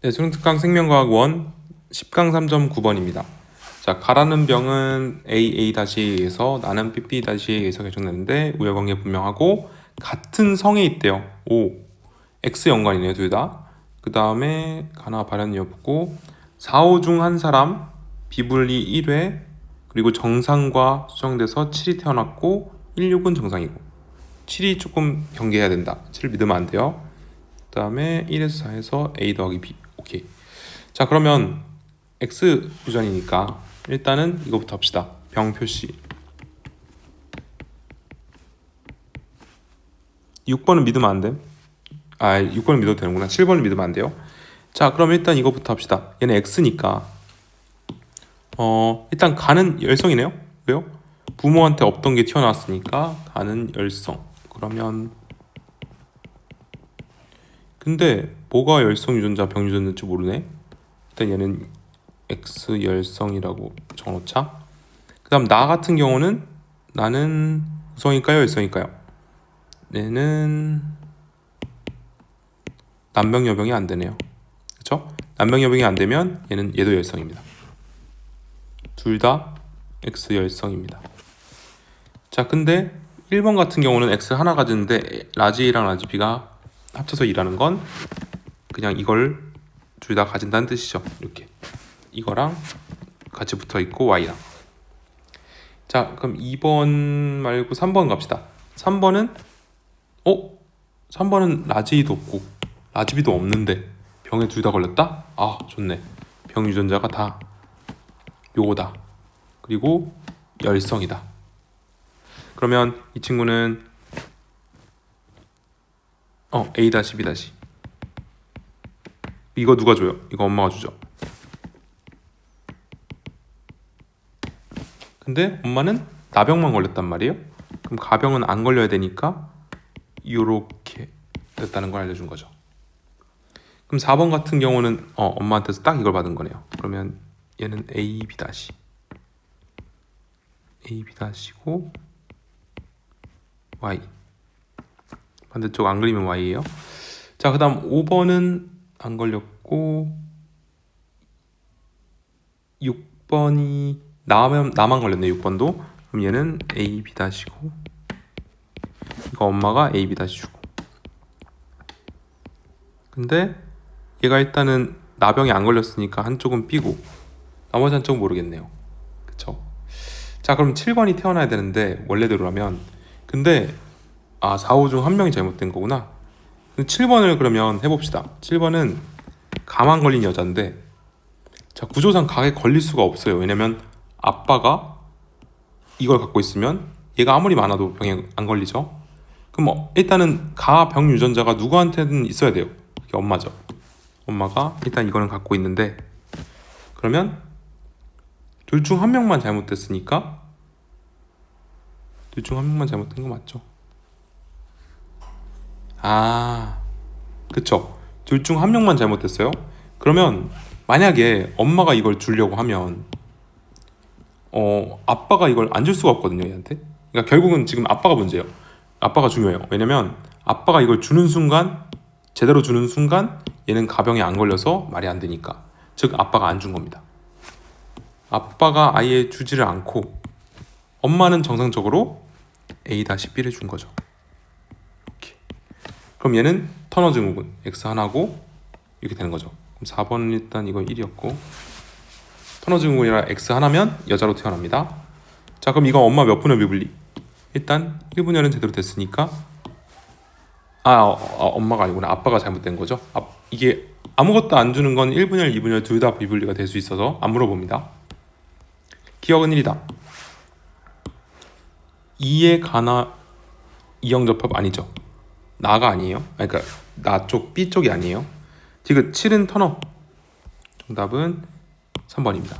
네, 수능특강 생명과학 1 10강 3.9번입니다. 자, 가라는 병은 AA-A에서 나는 BB-A에서 결정되는데 우열관계 분명하고 같은 성에 있대요. O, X 연관이네요, 둘 다. 그 다음에 가나 발현이 없고 4, 5 중 한 사람 비분리 1회 그리고 정상과 수정돼서 7이 태어났고 1, 6은 정상이고 7이 조금 경계해야 된다. 7을 믿으면 안 돼요. 그 다음에 1에서 4에서 A 더하기 B 오케이. 자 그러면 X 유전이니까 일단은 이거부터 합시다. 병 표시. 6번은 믿으면 안 돼. 아 6번은 믿어도 되는구나. 7번은 믿으면 안 돼요. 자 그럼 일단 이거부터 합시다. 얘는 X니까. 어 일단 가는 열성이네요. 왜요? 부모한테 없던 게 튀어나왔으니까 가는 열성. 그러면 근데 뭐가 열성 유전자 병 유전자인지 모르네. 일단 얘는 X 열성이라고 적어놓자. 그 다음 나 같은 경우는 나는 우성일까요 열성일까요? 얘는 남병 여병이 안 되네요. 그렇죠? 남병 여병이 안 되면 얘는 얘도 열성입니다. 둘 다 X 열성입니다. 자, 근데 1번 같은 경우는 X 하나 가지는데 라지 A랑 라지 B가 합쳐서 일하는 건 그냥 이걸 둘 다 가진다는 뜻이죠. 이렇게 이거랑 같이 붙어 있고 y랑. 자, 그럼 2번 말고 3번 갑시다. 3번은 어? 3번은 라지도 없고 라지비도 없는데 병에 둘 다 걸렸다? 아, 좋네. 병 유전자가 다 요거다. 그리고 열성이다. 그러면 이 친구는 어 A 다시 B 다시 이거 누가 줘요? 이거 엄마가 주죠. 근데 엄마는 나병만 걸렸단 말이에요. 그럼 가병은 안 걸려야 되니까 요렇게 됐다는 걸 알려준 거죠. 그럼 4번 같은 경우는 어, 엄마한테서 딱 이걸 받은 거네요. 그러면 얘는 A, B 다시 A, B 다시고 Y 반대쪽 안 그리면 Y예요. 자, 그 다음 5번은 안 걸렸고 6번이 나만, 나만 걸렸네 6번도. 그럼 얘는 A, B 다시고 이거 엄마가 A, B 다시 주고. 근데 얘가 일단은 나병이 안 걸렸으니까 한쪽은 B고 나머지 한쪽은 모르겠네요. 그쵸? 자 그럼 7번이 태어나야 되는데 원래대로라면. 근데 아 4, 5 중 한 명이 잘못된 거구나. 7번을 그러면 해봅시다. 7번은 가만 걸린 여자인데 자 구조상 가에 걸릴 수가 없어요. 왜냐면 아빠가 이걸 갖고 있으면 얘가 아무리 많아도 병에 안 걸리죠. 그럼 뭐 일단은 가병 유전자가 누구한테든 있어야 돼요. 엄마죠. 엄마가 일단 이거는 갖고 있는데 그러면 둘 중 한 명만 잘못됐으니까 둘 중 한 명만 잘못된 거 맞죠? 아, 그쵸. 둘 중 한 명만 잘못됐어요. 그러면 만약에 엄마가 이걸 주려고 하면 어 아빠가 이걸 안 줄 수가 없거든요 얘한테. 그러니까 결국은 지금 아빠가 문제예요. 아빠가 중요해요. 왜냐면 아빠가 이걸 주는 순간 제대로 주는 순간 얘는 가병에 안 걸려서 말이 안 되니까. 즉 아빠가 안 준 겁니다. 아빠가 아예 주지를 않고 엄마는 정상적으로 A-B를 준 거죠. 그럼 얘는 터너 증후군 X 하나고 이렇게 되는 거죠. 그럼 4번은 일단 이거 1이었고 터너 증후군이라 X 하나면 여자로 태어납니다. 자 그럼 이거 엄마 몇 분의 미분리? 일단 1분열은 제대로 됐으니까 아, 어, 어, 엄마가 아니구나 아빠가 잘못된 거죠. 아, 이게 아무것도 안 주는 건 1분열, 2분열 둘 다 비분리가 될 수 있어서 안 물어봅니다. 기억은 1이다. 2의 가나 이형접합 아니죠. 나가 아니에요. 아니, 그러니까 나 쪽 B 쪽이 아니에요. 디귿 7은 터너. 정답은 3번입니다.